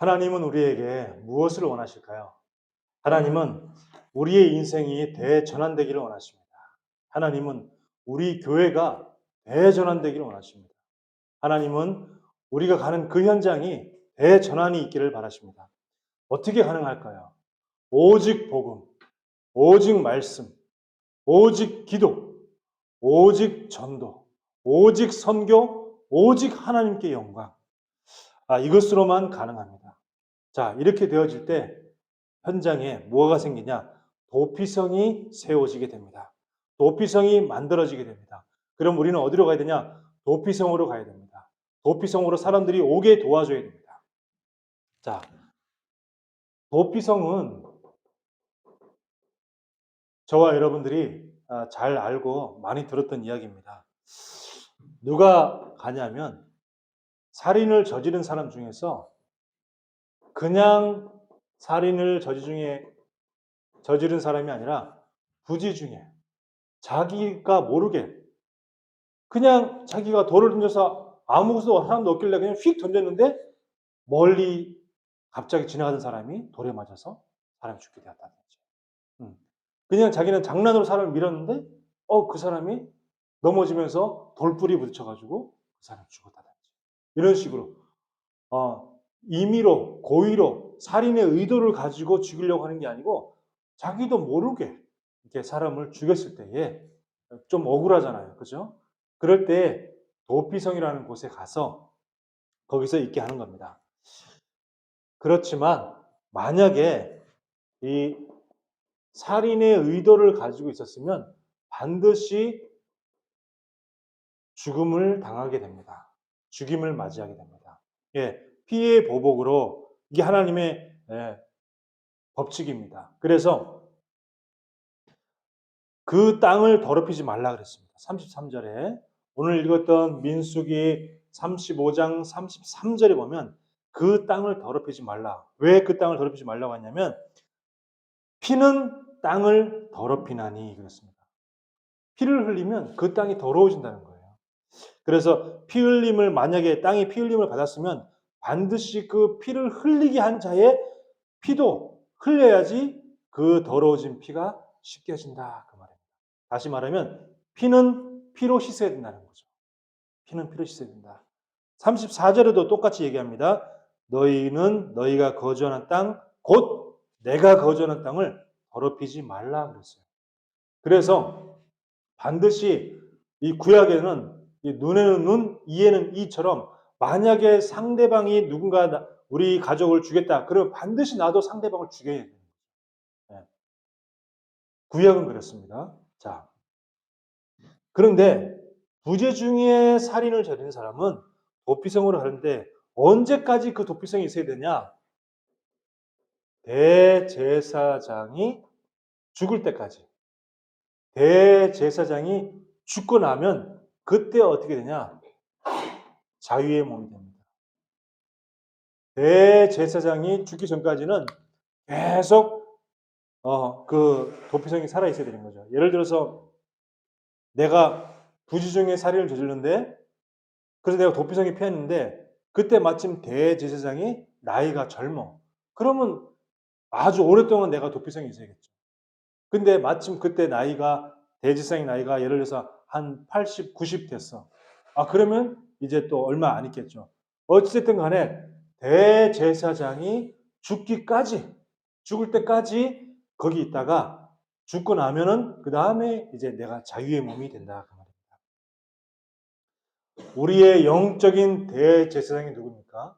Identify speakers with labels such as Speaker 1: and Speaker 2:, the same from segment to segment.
Speaker 1: 하나님은 우리에게 무엇을 원하실까요? 하나님은 우리의 인생이 대전환되기를 원하십니다. 하나님은 우리 교회가 대전환되기를 원하십니다. 하나님은 우리가 가는 그 현장이 대전환이 있기를 바라십니다. 어떻게 가능할까요? 오직 복음, 오직 말씀, 오직 기도, 오직 전도, 오직 선교, 오직 하나님께 영광. 아, 이것으로만 가능합니다. 자, 이렇게 되어질 때 현장에 뭐가 생기냐? 도피성이 세워지게 됩니다. 도피성이 만들어지게 됩니다. 그럼 우리는 어디로 가야 되냐? 도피성으로 가야 됩니다. 도피성으로 사람들이 오게 도와줘야 됩니다. 자, 도피성은 저와 여러분들이 아, 잘 알고 많이 들었던 이야기입니다. 누가 가냐면 살인을 저지른 사람 중에서 그냥 살인을 저지 중에 저지른 사람이 아니라 부지 중에 자기가 모르게 그냥 자기가 돌을 던져서 아무것도 사람도 없길래 그냥 휙 던졌는데 멀리 갑자기 지나가던 사람이 돌에 맞아서 사람이 죽게 되었다는 거죠. 음. 그냥 자기는 장난으로 사람을 밀었는데 어 그 사람이 넘어지면서 돌불이 부딪혀가지고 그 사람이 죽었다든지 이런 식으로 어, 임의로 고의로 살인의 의도를 가지고 죽이려고 하는 게 아니고 자기도 모르게 이렇게 사람을 죽였을 때에 좀 억울하잖아요, 그죠? 그럴 때 도피성이라는 곳에 가서 거기서 있게 하는 겁니다. 그렇지만 만약에 이 살인의 의도를 가지고 있었으면 반드시 죽음을 당하게 됩니다. 죽임을 맞이하게 됩니다. 예, 피해 보복으로 이게 하나님의 예, 법칙입니다. 그래서 그 땅을 더럽히지 말라 그랬습니다. 33절에 오늘 읽었던 민수기 35장 33절에 보면 그 땅을 더럽히지 말라. 왜 그 땅을 더럽히지 말라고 했냐면 피는 땅을 더럽히나니 그랬습니다. 피를 흘리면 그 땅이 더러워진다는 거예요. 그래서 피 흘림을 만약에 땅이 피 흘림을 받았으면 반드시 그 피를 흘리게 한 자의 피도 흘려야지 그 더러워진 피가 씻겨진다 그 말입니다. 다시 말하면 피는 피로 씻어야 된다는 거죠. 피는 피로 씻어야 된다. 34절에도 똑같이 얘기합니다. 너희는 너희가 거주하는 땅, 곧 내가 거주하는 땅을 더럽히지 말라 그랬어요. 그래서 반드시 이 구약에는 이 눈에는 눈, 이에는 이처럼 만약에 상대방이 누군가 우리 가족을 죽였다. 그러면 반드시 나도 상대방을 죽여야 돼요. 네. 구약은 그렇습니다. 자. 그런데 부재 중에 살인을 저지른 사람은 도피성으로 하는데 언제까지 그 도피성이 있어야 되냐? 대제사장이 죽을 때까지. 대제사장이 죽고 나면 그때 어떻게 되냐? 자유의 몸이 됩니다. 대제사장이 죽기 전까지는 계속 어, 그 도피성이 살아 있어야 되는 거죠. 예를 들어서 내가 부지 중에 살인을 저질렀는데 그래서 내가 도피성이 피했는데 그때 마침 대제사장이 나이가 젊어. 그러면 아주 오랫동안 내가 도피성이 있어야겠죠. 근데 마침 그때 나이가 대제사장의 나이가 예를 들어서 한 80, 90 됐어. 아 그러면 이제 또 얼마 안 있겠죠. 어찌됐든 간에 대제사장이 죽기까지 죽을 때까지 거기 있다가 죽고 나면은 그 다음에 이제 내가 자유의 몸이 된다 그 말입니다. 우리의 영적인 대제사장이 누굽니까?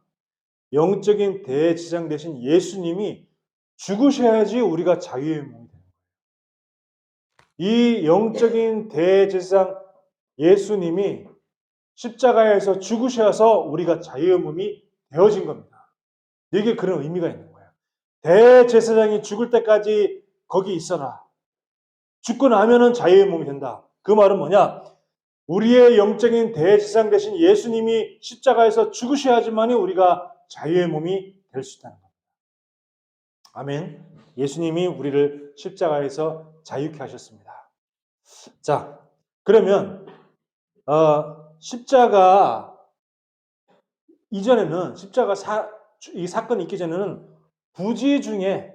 Speaker 1: 영적인 대제사장 대신 예수님이 죽으셔야지 우리가 자유의 몸이 되는 거예요. 이 영적인 대제사장 예수님이 십자가에서 죽으셔서 우리가 자유의 몸이 되어진 겁니다. 이게 그런 의미가 있는 거예요. 대제사장이 죽을 때까지 거기 있어라. 죽고 나면은 자유의 몸이 된다. 그 말은 뭐냐? 우리의 영적인 대제사장 대신 예수님이 십자가에서 죽으셔야지만이 우리가 자유의 몸이 될 수 있다는 겁니다. 아멘. 예수님이 우리를 십자가에서 자유케 하셨습니다. 자, 그러면 어, 십자가 이전에는 십자가 사, 이 사건이 있기 전에는 부지 중에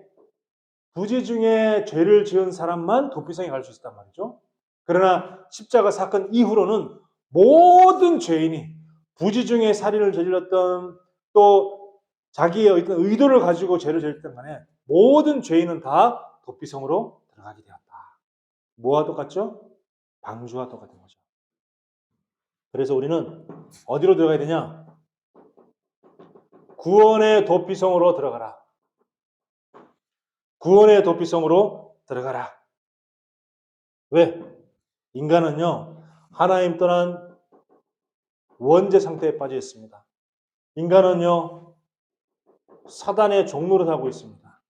Speaker 1: 부지 중에 죄를 지은 사람만 도피성에 갈 수 있었단 말이죠. 그러나 십자가 사건 이후로는 모든 죄인이 부지 중에 살인을 저질렀던 또 자기의 어떤 의도를 가지고 죄를 저질렀던 간에 모든 죄인은 다 도피성으로 들어가게 되었다. 뭐와 똑같죠? 방주와 똑같은 거죠. 그래서 우리는 어디로 들어가야 되냐? 구원의 도피성으로 들어가라. 구원의 도피성으로 들어가라. 왜? 인간은요, 하나님 떠난 원죄 상태에 빠져 있습니다. 인간은요, 사단의 종로를 하고 있습니다.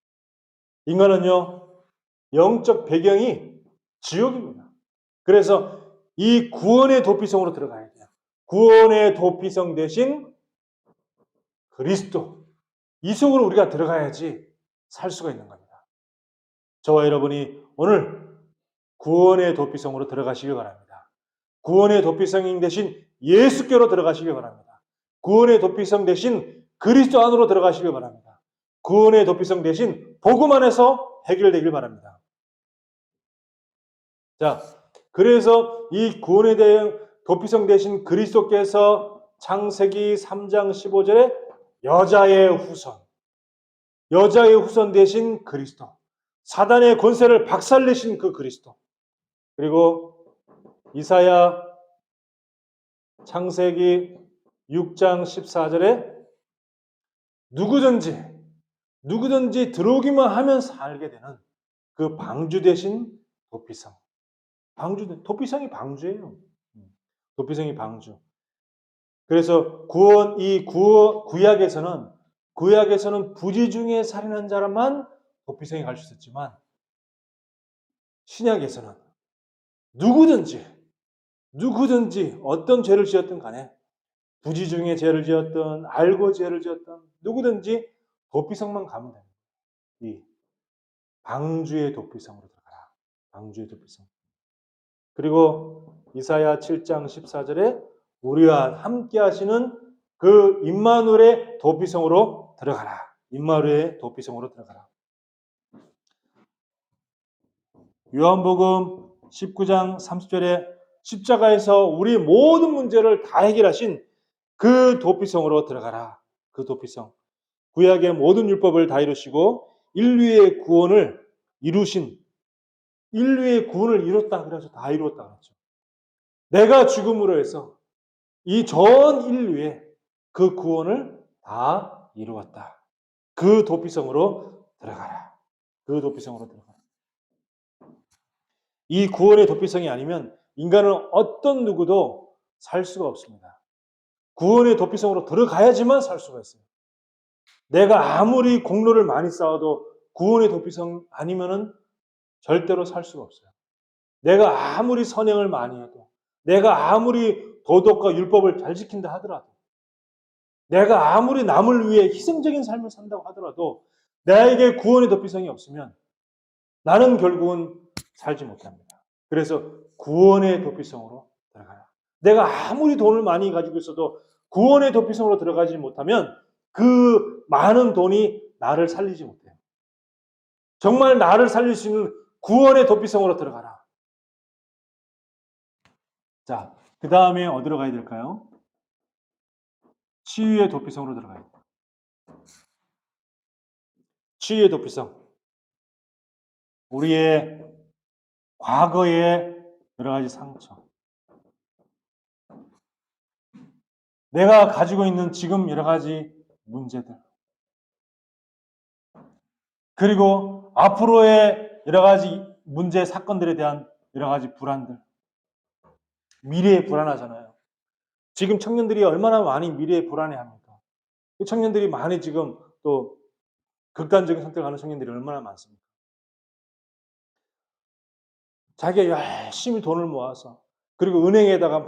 Speaker 1: 인간은요, 영적 배경이 지옥입니다. 그래서 이 구원의 도피성으로 들어가야 돼요. 구원의 도피성 대신 그리스도. 이 속으로 우리가 들어가야지 살 수가 있는 겁니다. 저와 여러분이 오늘 구원의 도피성으로 들어가시길 바랍니다. 구원의 도피성 대신 예수께로 들어가시길 바랍니다. 구원의 도피성 대신 그리스도 안으로 들어가시길 바랍니다. 구원의 도피성 대신 복음 안에서 해결되길 바랍니다. 자, 그래서 이 구원에 대한 도피성 대신 그리스도께서 창세기 3장 15절에 여자의 후손, 여자의 후손 대신 그리스도, 사단의 권세를 박살내신 그 그리스도, 그리고 이사야 창세기 6장 14절에 누구든지 누구든지 들어오기만 하면 살게 되는 그 방주 대신 도피성. 방주 도피성이 방주예요. 도피성이 방주. 그래서 구원 이 구어, 구약에서는 구약에서는 부지 중에 살인한 자만 도피성에 갈 수 있었지만 신약에서는 누구든지 누구든지 어떤 죄를 지었든 간에 부지 중에 죄를 지었든 알고 죄를 지었든 누구든지 도피성만 가면 됩니다. 이 방주의 도피성으로 들어가라. 방주의 도피성. 그리고 이사야 7장 14절에 우리와 함께 하시는 그 임마누엘의 도피성으로 들어가라. 임마누엘의 도피성으로 들어가라. 요한복음 19장 30절에 십자가에서 우리 모든 문제를 다 해결하신 그 도피성으로 들어가라. 그 도피성. 구약의 모든 율법을 다 이루시고 인류의 구원을 이루신 인류의 구원을 이뤘다 그래서 다 이루었다 그랬죠. 내가 죽음으로 해서 이 전 인류의 그 구원을 다 이루었다. 그 도피성으로 들어가라. 그 도피성으로 들어가라. 이 구원의 도피성이 아니면 인간은 어떤 누구도 살 수가 없습니다. 구원의 도피성으로 들어가야지만 살 수가 있어요. 내가 아무리 공로를 많이 쌓아도 구원의 도피성 아니면은 절대로 살 수가 없어요. 내가 아무리 선행을 많이 해도, 내가 아무리 도덕과 율법을 잘 지킨다 하더라도, 내가 아무리 남을 위해 희생적인 삶을 산다고 하더라도, 나에게 구원의 도피성이 없으면 나는 결국은 살지 못합니다. 그래서 구원의 도피성으로 들어가라. 내가 아무리 돈을 많이 가지고 있어도 구원의 도피성으로 들어가지 못하면 그 많은 돈이 나를 살리지 못해요. 정말 나를 살릴 수 있는 구원의 도피성으로 들어가라. 자, 그 다음에 어디로 가야 될까요? 치유의 도피성으로 들어가야 돼요. 치유의 도피성. 우리의 과거의 여러 가지 상처. 내가 가지고 있는 지금 여러 가지 문제들. 그리고 앞으로의 여러 가지 문제 사건들에 대한 여러 가지 불안들. 미래에 불안하잖아요. 지금 청년들이 얼마나 많이 미래에 불안해합니까? 그 청년들이 많이 지금 또 극단적인 선택을 하는 청년들이 얼마나 많습니까? 자기가 열심히 돈을 모아서 그리고 은행에다가 막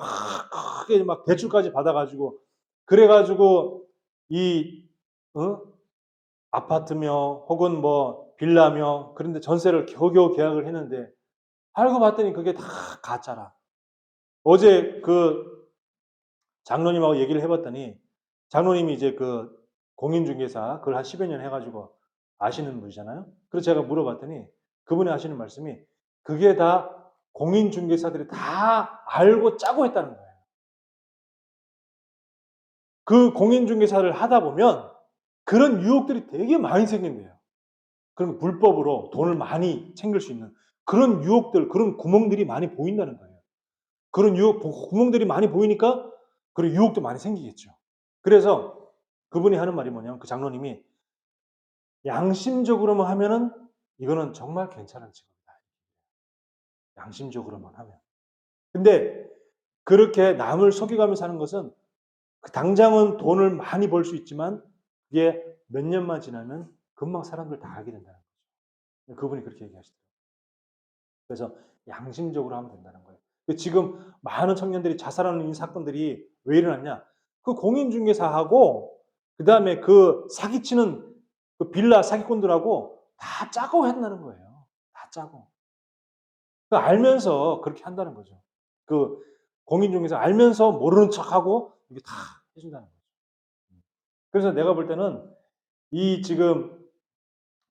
Speaker 1: 크게 막 대출까지 받아가지고 그래가지고 이 어? 아파트며 혹은 뭐 빌라며 그런데 전세를 겨우겨우 계약을 했는데 알고 봤더니 그게 다 가짜라. 어제 그 장로님하고 얘기를 해봤더니 장로님이 이제 그 공인중개사 그걸 한 10여 년 해가지고 아시는 분이잖아요. 그래서 제가 물어봤더니 그분이 하시는 말씀이 그게 다 공인중개사들이 다 알고 짜고 했다는 거예요. 그 공인중개사를 하다 보면 그런 유혹들이 되게 많이 생긴대요. 그럼 불법으로 돈을 많이 챙길 수 있는 그런 유혹들, 그런 구멍들이 많이 보인다는 거예요. 그런 유혹, 구멍들이 많이 보이니까 그런 유혹도 많이 생기겠죠. 그래서 그분이 하는 말이 뭐냐면 그 장로님이 양심적으로만 하면은 이거는 정말 괜찮은 직업이다. 양심적으로만 하면. 근데 그렇게 남을 속여가면서 하는 것은 그 당장은 돈을 많이 벌 수 있지만 그게 몇 년만 지나면 금방 사람들 다 알게 된다는 거죠. 그분이 그렇게 얘기하시더라고요. 그래서 양심적으로 하면 된다는 거예요. 지금 많은 청년들이 자살하는 이 사건들이 왜 일어났냐? 그 공인중개사하고 그 다음에 그 사기치는 그 빌라 사기꾼들하고 다 짜고 한다는 거예요. 다 짜고. 그 알면서 그렇게 한다는 거죠. 그 공인중개사 알면서 모르는 척하고 이게 다 해준다는 거죠. 그래서 내가 볼 때는 이 지금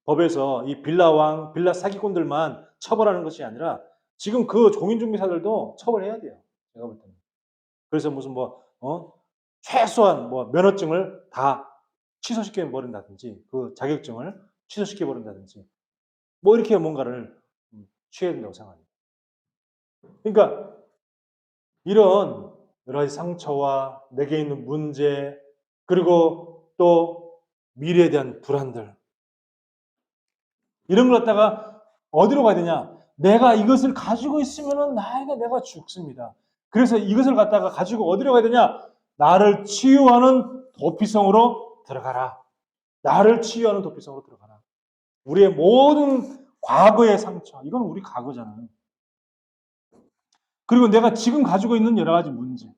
Speaker 1: 법에서 이 빌라왕, 빌라 사기꾼들만 처벌하는 것이 아니라 지금 그 공인중개사들도 처벌해야 돼요. 제가 볼 때는. 그래서 무슨 뭐, 어? 최소한 뭐 면허증을 다 취소시켜 버린다든지 그 자격증을 취소시켜 버린다든지 뭐 이렇게 뭔가를 음, 취해야 된다고 생각합니다. 그러니까 이런 여러 가지 상처와 내게 있는 문제 그리고 또 미래에 대한 불안들 이런 걸 갖다가 어디로 가야 되냐? 내가 이것을 가지고 있으면은 나이가 내가 죽습니다. 그래서 이것을 갖다가 가지고 어디로 가야 되냐? 나를 치유하는 도피성으로 들어가라. 나를 치유하는 도피성으로 들어가라. 우리의 모든 과거의 상처, 이건 우리 과거잖아요. 그리고 내가 지금 가지고 있는 여러 가지 문제,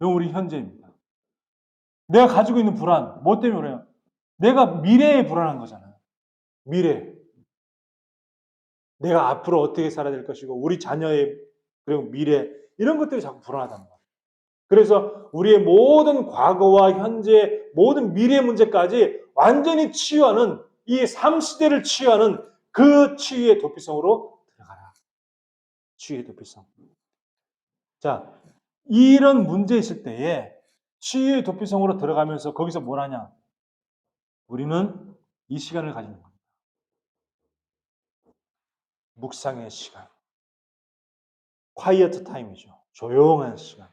Speaker 1: 이건 우리 현재입니다. 내가 가지고 있는 불안, 뭐 때문에 그래요? 내가 미래에 불안한 거잖아요. 미래. 내가 앞으로 어떻게 살아야 될 것이고, 우리 자녀의 그리고 미래, 이런 것들이 자꾸 불안하단 말이에요. 그래서 우리의 모든 과거와 현재, 모든 미래 문제까지 완전히 치유하는 이 삼시대를 치유하는 그 치유의 도피성으로 들어가라. 치유의 도피성. 자, 이런 문제 있을 때에 치유의 도피성으로 들어가면서 거기서 뭘 하냐? 우리는 이 시간을 가지는 겁니다. 묵상의 시간. 콰이어트 타임이죠. 조용한 시간.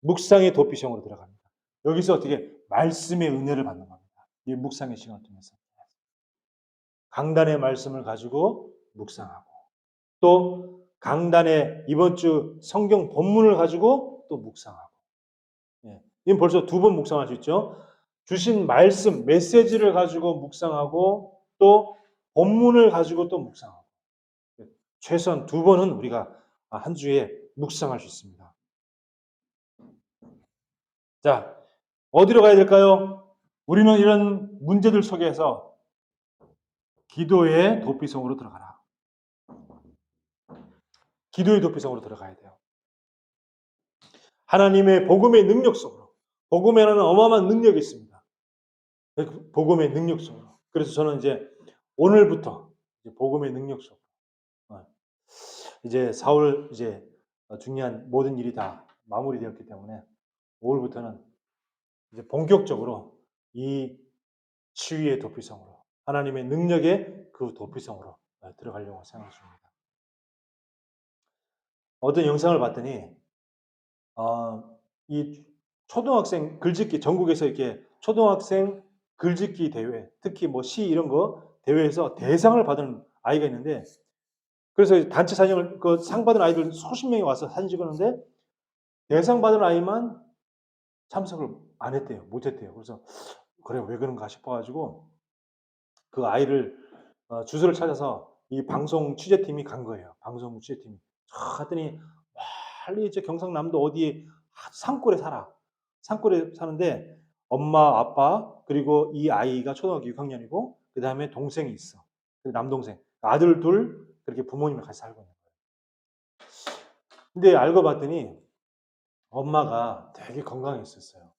Speaker 1: 묵상의 도피성으로 들어갑니다. 여기서 어떻게 말씀의 은혜를 받는 겁니다. 이 묵상의 시간을 통해서. 강단의 말씀을 가지고 묵상하고 또 강단의 이번 주 성경 본문을 가지고 또 묵상하고 예. 이건 벌써 두 번 묵상할 수 있죠. 주신 말씀, 메시지를 가지고 묵상하고 또 본문을 가지고 또 묵상하고 최소한 두 번은 우리가 한 주에 묵상할 수 있습니다. 자, 어디로 가야 될까요? 우리는 이런 문제들 속에서 기도의 도피성으로 들어가라. 기도의 도피성으로 들어가야 돼요. 하나님의 복음의 능력 속으로. 복음에는 어마어마한 능력이 있습니다. 복음의 능력 속으로. 그래서 저는 이제 오늘부터 복음의 능력 속으로. 어, 이제 4월 이제 중요한 모든 일이 다 마무리되었기 때문에 5월부터는 이제 본격적으로 이 치유의 도피성으로 하나님의 능력의 그 도피성으로 들어가려고 생각 중입니다. 어떤 영상을 봤더니 어, 이 초등학생 글짓기 전국에서 이렇게 초등학생 글짓기 대회, 특히 뭐 시 이런 거 대회에서 대상을 받은 아이가 있는데 그래서 단체 사진을 그 상 받은 아이들 수십 명이 와서 사진 찍었는데 대상 받은 아이만 참석을 안 했대요. 못 했대요. 그래서 그래 왜 그런가 싶어가지고 그 아이를 어, 주소를 찾아서 이 방송 취재팀이 간 거예요. 방송 취재팀이. 갔더니 멀리 이제 경상남도 어디 산골에 살아. 산골에 사는데 엄마, 아빠 그리고 이 아이가 초등학교 6학년이고 그 다음에 동생이 있어. 남동생. 아들 둘 그렇게 부모님이 같이 살고 있는 거예요. 근데 알고 봤더니 엄마가 되게 건강했었어요.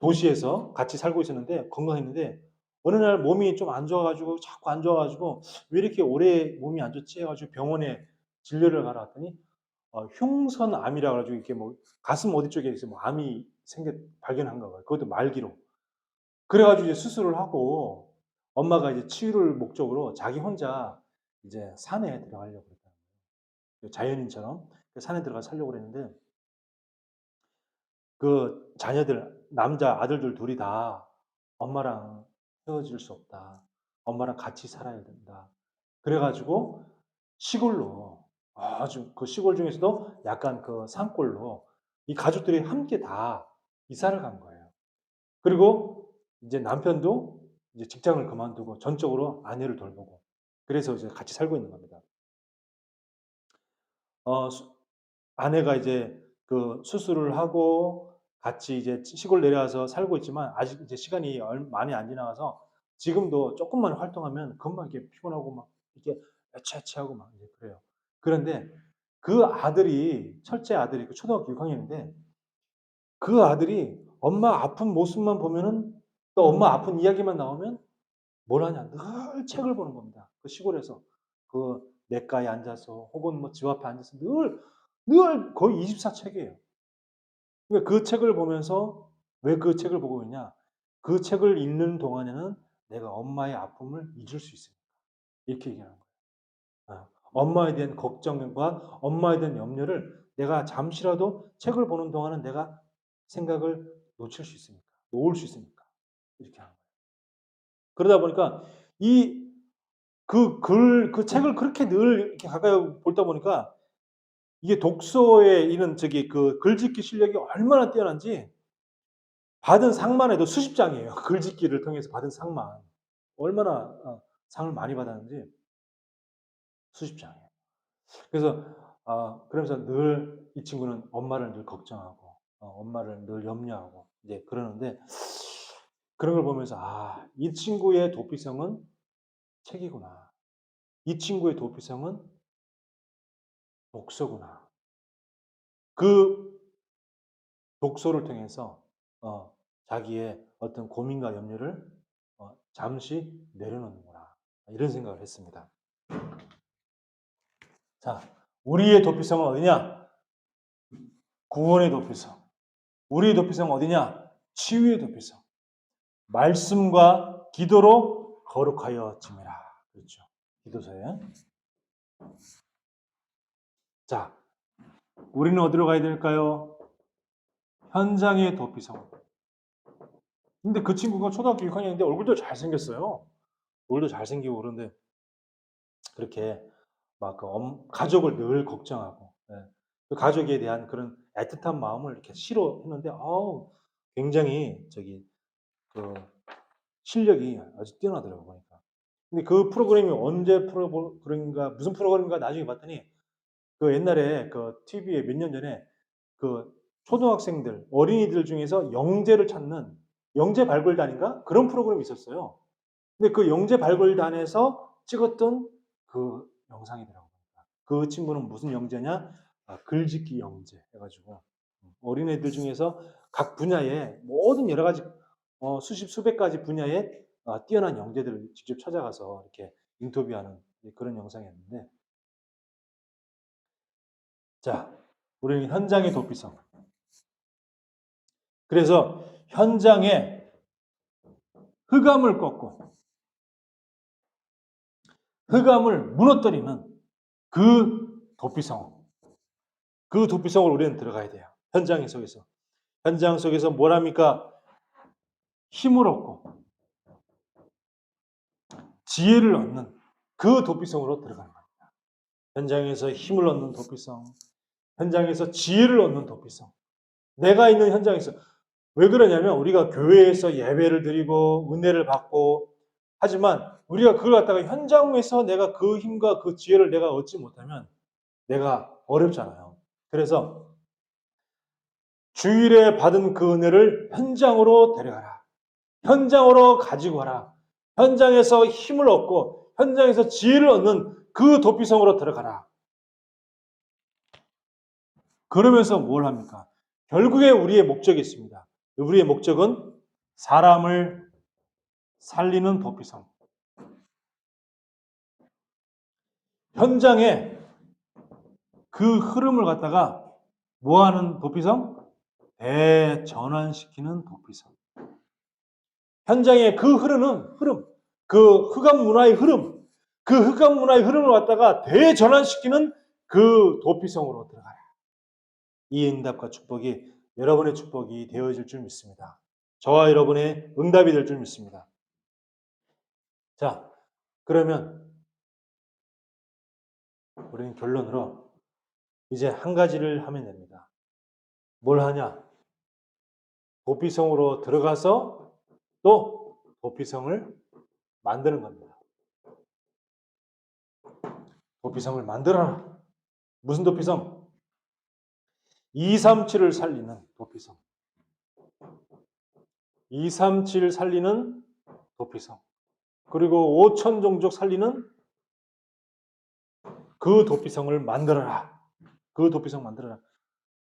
Speaker 1: 도시에서 같이 살고 있었는데 건강했는데 어느 날 몸이 좀 안 좋아가지고 자꾸 안 좋아가지고 왜 이렇게 오래 몸이 안 좋지 해가지고 병원에 진료를 가러 갔더니 어, 흉선암이라 가지고 이렇게 뭐 가슴 어디 쪽에 있어 뭐 암이 생겨 발견한가 봐요. 그것도 말기로. 그래가지고 이제 수술을 하고 엄마가 이제 치유를 목적으로 자기 혼자 이제 산에 들어가려고 거예요. 자연인처럼 그 산에 들어가 살려고 그랬는데 그 자녀들 남자 아들들 둘이 다 엄마랑 헤어질 수 없다. 엄마랑 같이 살아야 된다. 그래가지고 시골로 아주 그 시골 중에서도 약간 그 산골로 이 가족들이 함께 다 이사를 간 거예요. 그리고 이제 남편도 이제 직장을 그만두고 전적으로 아내를 돌보고 그래서 이제 같이 살고 있는 겁니다. 어, 수- 아내가 이제 그 수술을 하고 같이 이제 시골 내려와서 살고 있지만 아직 이제 시간이 얼- 많이 안 지나가서 지금도 조금만 활동하면 금방 이렇게 피곤하고 막 이렇게 애취애취하고 막 이제 그래요. 그런데 그 아들이 첫째 아들이 그 초등학교 6학년인데 그 아들이 엄마 아픈 모습만 보면은 또 엄마 아픈 이야기만 나오면 뭘 하냐 늘 책을 보는 겁니다. 그 시골에서 그 냇가에 앉아서 혹은 뭐 집 앞에 앉아서 늘 늘 거의 24책이에요. 그러니까 그 책을 보면서 왜 그 책을 보고 있냐? 그 책을 읽는 동안에는 내가 엄마의 아픔을 잊을 수 있습니다. 이렇게 얘기하는 거예요. 아, 엄마에 대한 걱정과 엄마에 대한 염려를 내가 잠시라도 책을 보는 동안은 내가 생각을 놓칠 수 있으니까, 놓을 수 있으니까 이렇게 하는 거예요. 그러다 보니까 이 그 글, 그 책을 그렇게 늘 이렇게 가까이 보다 보니까 이게 독서에 이런 저기 그 글짓기 실력이 얼마나 뛰어난지 받은 상만 해도 수십 장이에요. 글짓기를 통해서 받은 상만. 얼마나 어, 상을 많이 받았는지 수십 장이에요. 그래서 아, 그러면서 늘 이 친구는 엄마를 늘 걱정하고 어, 엄마를 늘 염려하고 이제 그러는데 그런 걸 보면서 아, 이 친구의 도피성은 책이구나. 이 친구의 도피성은 독서구나. 그 독서를 통해서 어, 자기의 어떤 고민과 염려를 어, 잠시 내려놓는구나. 이런 생각을 했습니다. 자, 우리의 도피성은 어디냐? 구원의 도피성. 우리의 도피성은 어디냐? 치유의 도피성. 말씀과 기도로 거룩하여 짐이라. 그렇죠. 기도서에. 자, 우리는 어디로 가야 될까요? 현장의 도피성. 근데 그 친구가 초등학교 6학년인데 얼굴도 잘생겼어요. 얼굴도 잘생기고 그런데 그렇게 막 그 가족을 늘 걱정하고 예. 그 가족에 대한 그런 애틋한 마음을 이렇게 싫어했는데 아우 굉장히 저기 그 실력이 아주 뛰어나더라고요 보니까. 근데 그 프로그램이 언제 프로그램인가 무슨 프로그램인가 나중에 봤더니 그 옛날에 그 TV에 몇 년 전에 그 초등학생들 어린이들 중에서 영재를 찾는 영재 발굴단인가 그런 프로그램이 있었어요. 근데 그 영재 발굴단에서 찍었던 그 영상이더라고요. 그 친구는 무슨 영재냐? 아, 글짓기 영재 해가지고. 어린애들 중에서 각 분야에 모든 여러 가지 어, 수십 수백 가지 분야에 어, 뛰어난 영재들을 직접 찾아가서 이렇게 인터뷰하는 그런 영상이었는데. 자 우리는 현장의 도피성. 그래서 현장에 흑암을 꺾고 흑암을 무너뜨리는 그 도피성, 그 도피성을 우리는 들어가야 돼요. 현장 속에서. 현장 속에서 뭐랍니까? 힘을 얻고 지혜를 얻는 그 도피성으로 들어가는 겁니다. 현장에서 힘을 얻는 도피성, 현장에서 지혜를 얻는 도피성. 내가 있는 현장에서 왜 그러냐면 우리가 교회에서 예배를 드리고 은혜를 받고 하지만 우리가 그걸 갖다가 현장에서 내가 그 힘과 그 지혜를 내가 얻지 못하면 내가 어렵잖아요. 그래서 주일에 받은 그 은혜를 현장으로 데려가라. 현장으로 가지고 가라. 현장에서 힘을 얻고 현장에서 지혜를 얻는 그 도피성으로 들어가라. 그러면서 뭘 합니까? 결국에 우리의 목적이 있습니다. 우리의 목적은 사람을 살리는 도피성. 현장에 그 흐름을 갖다가 뭐 하는 도피성? 대전환시키는 도피성. 현장에 그 흐르는 흐름, 그 흑암 문화의 흐름, 그 흑암 문화의 흐름을 갖다가 대전환시키는 그 도피성으로 들어가라. 이 응답과 축복이 여러분의 축복이 되어질 줄 믿습니다. 저와 여러분의 응답이 될 줄 믿습니다. 자, 그러면 우리는 결론으로 이제 한 가지를 하면 됩니다. 뭘 하냐? 도피성으로 들어가서 또 도피성을 만드는 겁니다. 도피성을 만들어라. 무슨 도피성? 237을 살리는 도피성. 237 살리는 도피성. 그리고 5천 종족 살리는 그 도피성을 만들어라. 그 도피성 만들어라.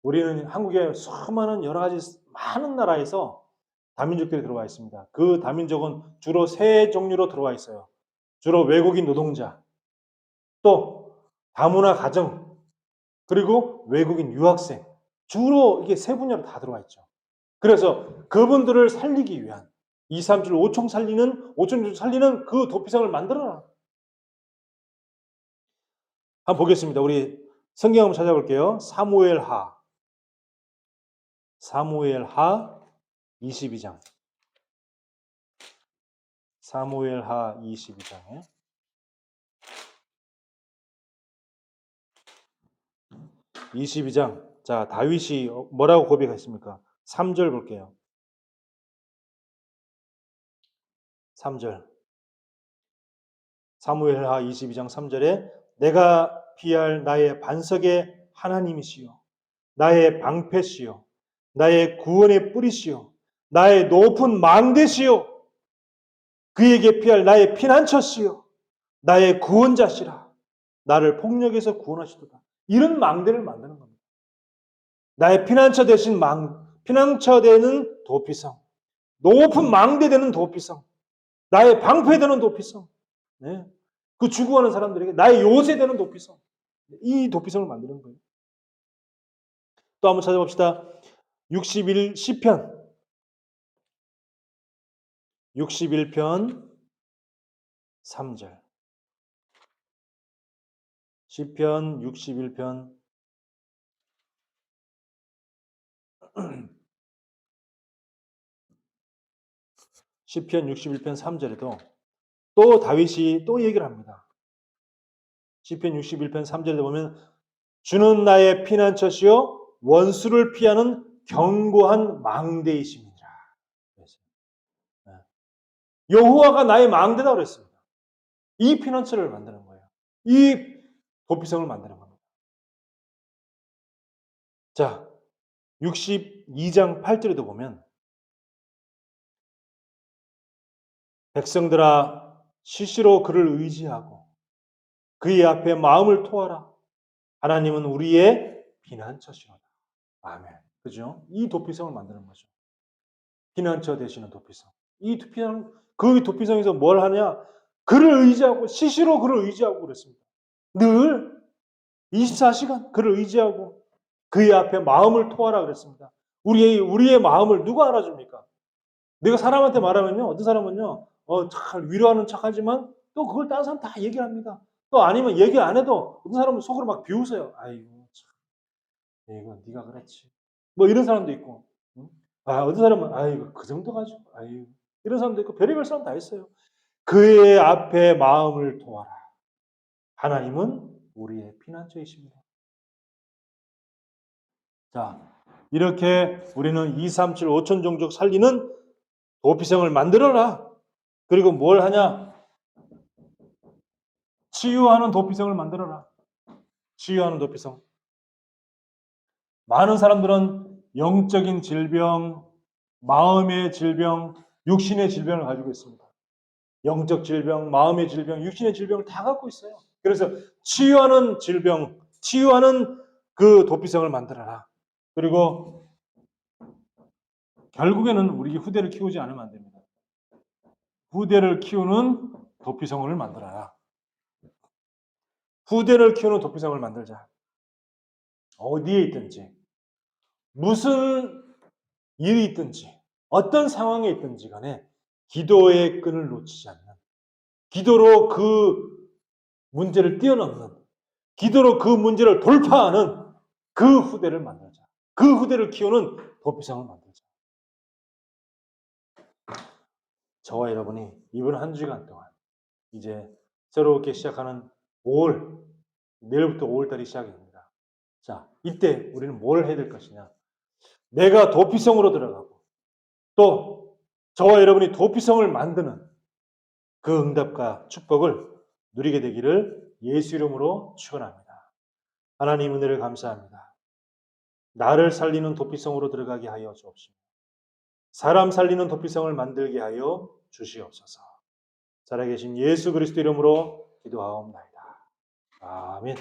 Speaker 1: 우리는 한국에 수많은 여러 가지 많은 나라에서 다민족들이 들어와 있습니다. 그 다민족은 주로 세 종류로 들어와 있어요. 주로 외국인 노동자, 또 다문화 가정, 그리고 외국인 유학생. 주로 이게 세 분야로 다 들어와 있죠. 그래서 그분들을 살리기 위한 2, 3, 7, 5총 살리는, 5총 살리는 그 도피성을 만들어라. 한번 보겠습니다. 우리 성경 한번 찾아볼게요. 사무엘 하. 사무엘 하 22장. 사무엘 하 22장에 22장. 자, 다윗이 뭐라고 고백했습니까? 3절 볼게요. 3절. 사무엘하 22장 3절에 내가 피할 나의 반석의 하나님이시요. 나의 방패시요. 나의 구원의 뿌리시요. 나의 높은 망대시요. 그에게 피할 나의 피난처시요. 나의 구원자시라. 나를 폭력에서 구원하시도다. 이런 망대를 만드는 겁니다. 나의 피난처 대신 망 피난처 되는 도피성. 높은 망대 되는 도피성. 나의 방패 되는 도피성. 네. 그 죽어가는 사람들에게 나의 요새 되는 도피성. 이 도피성을 만드는 거예요. 또 한번 찾아봅시다. 61 시편. 61편 3절. 시편 61편 시편 61편 3절에도 또 다윗이 또 얘기를 합니다. 시편 61편 3절에 보면 주는 나의 피난처시요 원수를 피하는 견고한 망대이십니다. 네. 여호와가 나의 망대다 그랬습니다. 이 피난처를 만드는 거예요. 이 도피성을 만드는 겁니다. 자, 62장 8절에도 보면 백성들아 시시로 그를 의지하고 그의 앞에 마음을 토하라. 하나님은 우리의 피난처시로다. 아멘. 그죠? 이 도피성을 만드는 거죠. 피난처 되시는 도피성. 이 도피성, 그 도피성에서 뭘 하냐? 그를 의지하고, 시시로 그를 의지하고 그랬습니다. 늘 24시간 그를 의지하고 그의 앞에 마음을 토하라 그랬습니다. 우리의, 우리의 마음을 누가 알아줍니까? 내가 사람한테 말하면요, 어떤 사람은요, 어, 잘 위로하는 척 하지만 또 그걸 다른 사람 다 얘기합니다. 또 아니면 얘기 안 해도 어떤 사람은 속으로 막 비웃어요. 아이고, 참. 이거 네가 그랬지. 뭐 이런 사람도 있고. 응? 아, 어떤 사람은 아이고, 그 정도 가지고. 아이고. 이런 사람도 있고 별의별 사람 다 있어요. 그의 앞에 마음을 도와라. 하나님은 우리의 피난처이십니다. 자, 이렇게 우리는 2, 3, 7, 5천 종족 살리는 도피성을 만들어라. 그리고 뭘 하냐? 치유하는 도피성을 만들어라. 치유하는 도피성. 많은 사람들은 영적인 질병, 마음의 질병, 육신의 질병을 가지고 있습니다. 영적 질병, 마음의 질병, 육신의 질병을 다 갖고 있어요. 그래서 치유하는 질병, 치유하는 그 도피성을 만들어라. 그리고 결국에는 우리 후대를 키우지 않으면 안 됩니다. 후대를 키우는 도피성을 만들어야. 후대를 키우는 도피성을 만들자. 어디에 있든지, 무슨 일이 있든지, 어떤 상황에 있든지 간에 기도의 끈을 놓치지 않는, 기도로 그 문제를 뛰어넘는, 기도로 그 문제를 돌파하는 그 후대를 만들자. 그 후대를 키우는 도피성을 만들자. 저와 여러분이 이번 한 주간 동안 이제 새롭게 시작하는 5월, 내일부터 5월달이 시작입니다. 자, 이때 우리는 뭘 해야 될 것이냐? 내가 도피성으로 들어가고 또 저와 여러분이 도피성을 만드는 그 응답과 축복을 누리게 되기를 예수 이름으로 축원합니다. 하나님 은혜를 감사합니다. 나를 살리는 도피성으로 들어가게 하여 주옵시고 사람 살리는 도피성을 만들게 하여 주시옵소서. 살아계신 예수 그리스도 이름으로 기도하옵나이다. 아멘.